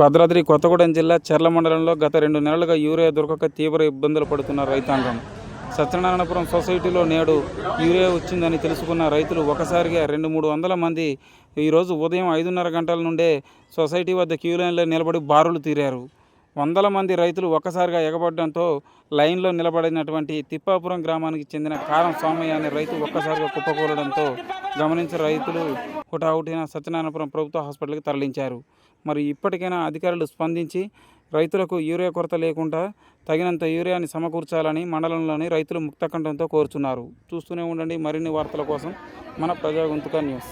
భద్రాద్రి కొత్తగూడెం జిల్లా చెర్ల మండలంలో గత రెండు నెలలుగా యూరియా దొరకక తీవ్ర ఇబ్బందులు పడుతున్న రైతాంగం. సత్యనారాయణపురం సొసైటీలో నేడు యూరియా వచ్చిందని తెలుసుకున్న రైతులు ఒకసారిగా రెండు మూడు వందల మంది ఈరోజు ఉదయం ఐదున్నర గంటల నుండే సొసైటీ వద్ద క్యూ లైన్లో నిలబడి బారులు తీరారు. వందల మంది రైతులు ఒక్కసారిగా ఎగబడడంతో లైన్లో నిలబడినటువంటి తిప్పాపురం గ్రామానికి చెందిన కారం సోమయ్య అనే రైతు ఒక్కసారిగా కుప్పకూలడంతో గమనించిన రైతులు హుటాహుటిన సత్యనారాయణపురం ప్రభుత్వ హాస్పిటల్కి తరలించారు. మరి ఇప్పటికైనా అధికారులు స్పందించి రైతులకు యూరియా కొరత లేకుండా తగినంత యూరియాని సమకూర్చాలని మండలంలోని రైతులు ముక్తకంఠంతో కోరుచున్నారు. చూస్తూనే ఉండండి మరిన్ని వార్తల కోసం మన ప్రజాగొంతుక న్యూస్.